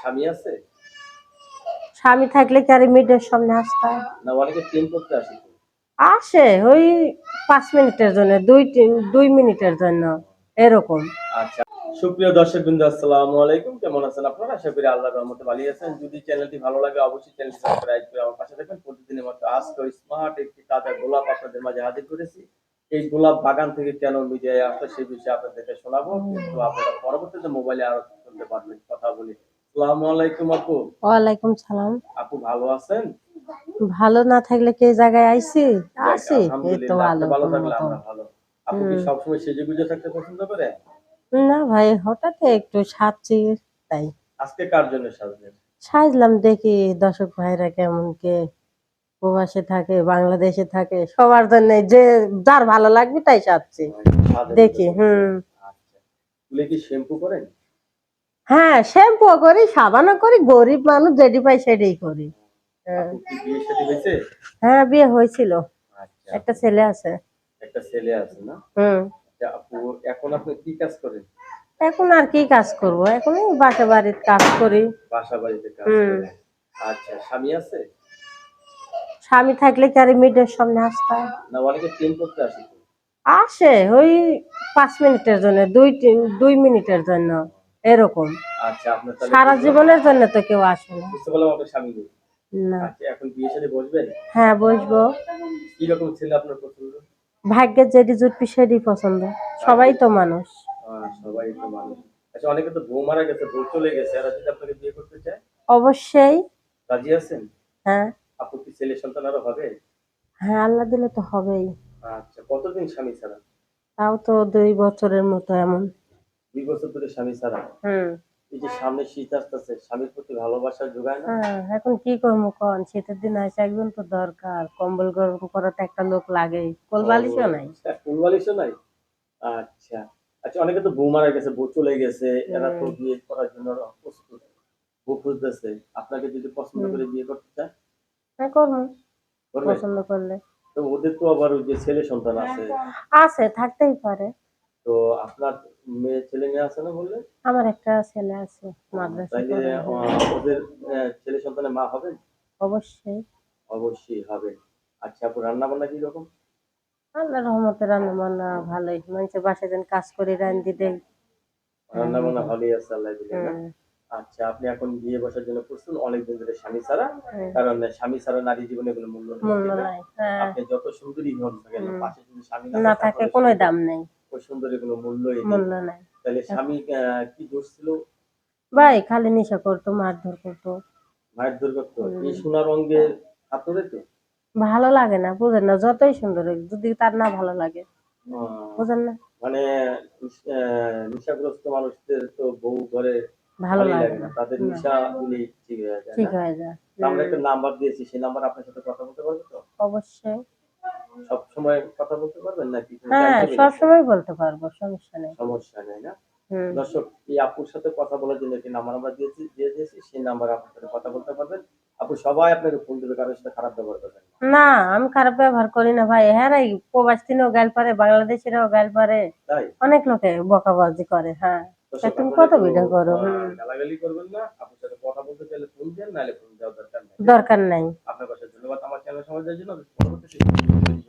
স্বামী আছে? স্বামী থাকলে কি আর মিটের সামনে আসতে? না অনেকে প্রেম করতে আসে আসে ওই পাঁচ মিনিটের জন্য দুই দুই মিনিটের জন্য এরকম। আচ্ছা সুপ্রিয় দর্শক বিন্দু আসসালামু আলাইকুম। কেমন আছেন আপনারা? আশা করি আল্লাহর রহমতে ভালো আছেন। যদি চ্যানেলটি ভালো লাগে অবশ্যই চ্যানেলটি সাবস্ক্রাইব করে আমার পাশে থাকবেন। প্রতিদিনের মতো আজকে স্মার্ট একটি তাজা গোলাপ আপনাদের মাঝে হাজির করেছি। এই গোলাপ বাগান থেকে কেন মিডিয়ায় আসলে সেই বিষয়ে আপনাদেরকে শোনাবো। কিন্তু আপনারা পরবর্তীতে মোবাইলে আরও শুনতে পারবেন কথা বলি। আসসালামু আলাইকুম আপু। ওয়ালাইকুম সালাম। আপু ভালো আছেন? ভালো না থাকলে কি জায়গায় আইছি আছি এই তো ভালো ভালো থাকলে আমরা ভালো। আপু কি সবসময় সেজে গুজে থাকতে পছন্দ করে? না ভাই হঠাৎ একটু সাজছি তাই। আজকে কার জন্য সাজলেন সাজলাম দেখি দর্শক ভাইরা কেমন কে প্রবাসে থাকে বাংলাদেশে থাকে সবার জন্য যে যার ভালো লাগবে তাই সাজছি। দেখি। হুম। আচ্ছা। কি শ্যাম্পু করেন? হ্যাঁ শ্যাম্পু করি সাবানও করি গরিব মানুষ যেটি পাই সেটাই করি। হ্যাঁ। বিয়ে হ্যাঁ হয়েছিল। আচ্ছা। একটা ছেলে আছে। একটা ছেলে আছে না? হুম। আচ্ছা, এখন আপনি কি কাজ করেন? এখন আর কি কাজ করব? এখন বাসা বাড়ির কাজ করি। বাসা বাড়িতে কাজ হুম। করেন আচ্ছা স্বামী আছে? স্বামী থাকলে কি আর মিটের সামনে আসতে না অনেকে প্রেম করতে আসে আসে ওই পাঁচ মিনিটের জন্য দুই তিন- দুই মিনিটের জন্য। এরকম। আচ্ছা আপনার তাহলে সারা জীবনের জন্য তো কেউ আসে না। বুঝতে পারলাম আপনার স্বামী নেই। না। আচ্ছা এখন বিয়ে বসবেন? হ্যাঁ বসবো। কি রকম ছেলে আপনার পছন্দ? ভাগ্যের যেটি জুটপি সেটি পছন্দ। সবাই তো মানুষ। আহ, সবাই তো মানুষ। আচ্ছা অনেকে তো বউ মারা গেছে বউ চলে গেছে। আর যদি আপনাকে বিয়ে করতে চায়? অবশ্যই। রাজি আছেন? হ্যাঁ। কি ছেলে সন্তান আরও হবে? হ্যাঁ আল্লাহ দিলে তো হবেই। আচ্ছা কতদিন স্বামী ছাড়া? তাও তো দুই বছরের মতো এমন। দুই বছর ধরে স্বামী ছাড়া। এই যে সামনে শীত আসতেছে স্বামীর প্রতি ভালোবাসা যোগায় না? হ্যাঁ এখন কি করব কন? শীতের দিন আসে একজন তো দরকার। কম্বল গরম করাতে একটা লোক লাগেই। কোল বালিশও নাই। ফুলবালিশও নাই? আচ্ছা। আচ্ছা অনেকে তো বউ মারা গেছে বউ চলে গেছে। এরা তো বিয়ে করার জন্য প্রস্তুত। বউ খুঁজতেছে। আপনাকে যদি পছন্দ করে বিয়ে করতে চায়? হ্যাঁ করবে? পছন্দ করলে। তো ওদের তো আবার ওই যে ছেলে সন্তান আছে। আছে থাকতেই পারে। তো আপনার মেয়ে ছেলে মেয়ে আছে না বললে আমার একটা ছেলে আছে মাদ্রাসা তাইলে ওদের ছেলে সন্তানের মা হবেন? অবশ্যই। অবশ্যই হবেন। আচ্ছা আপু রান্না বান্না কি রকম আল্লাহ রহমতে রান্না বান্না ভালোই মানুষের বাসায় যেন কাজ করি রান্দি দেয় রান্না বান্না ভালোই আছে আল্লাহ দিলে আচ্ছা আপনি এখন বিয়ে বসার জন্য প্রস্তুত? অনেকদিন ধরে স্বামী ছাড়া। কারণ স্বামী ছাড়া নারী জীবনে কোনো মূল্য নেই। হ্যাঁ। আপনি যত সুন্দরী হন না কেন হুম। পাশে যদি স্বামী না থাকে কোনো দাম নেই। ওই সুন্দরী কোনো মূল্যই মূল্য নাই। তাহলে স্বামী কি দোষ ছিল? ভাই খালি নেশা করতো মারধর করতো। মায়ের দুর্গত এই সোনার ভালো লাগে না বুঝেন না যতই সুন্দর যদি তার না ভালো লাগে বুঝেন না। মানে নেশাগ্রস্ত মানুষদের তো বউ ঘরে ভালো লাগে না তাদের নেশা দিলেই ঠিক হয়ে যায় ঠিক হয়ে যায়। আমরা একটা নাম্বার দিয়েছি সেই নাম্বার আপনার সাথে কথা বলতে পারব তো? অবশ্যই। সব সময় কথা বলতে পারবেন নাকি? হ্যাঁ সব সময় বলতে পারব সমস্যা নেই। সমস্যা নেই না? দর্শক এই আপুর সাথে কথা বলার জন্য একটি নাম্বার আমরা দিয়েছি দিয়ে দিয়েছি সেই নাম্বার আপনার সাথে কথা বলতে পারবেন। আপু সবাই আপনাকে ফোন দেবে কারোর সাথে খারাপ ব্যবহার করবেন না। আমি খারাপ ব্যবহার করি না ভাই। হ্যাঁ রে প্রবাস তিনও গাল পারে বাংলাদেশেরও গাল পারে। অনেক লোকে বকাবাজি করে হ্যাঁ। তুমি আপনারা কত ভিডিও করো গালাগালি করবেন না আপুর সাথে কথা বলতে চাইলে ফোন দেন নাহলে ফোন দেওয়ার দরকার নেই। দরকার নাই। আপনার কাছে ধন্যবাদ আমার চ্যানেল সমাজের জন্য। পরবর্তী অবশ্যই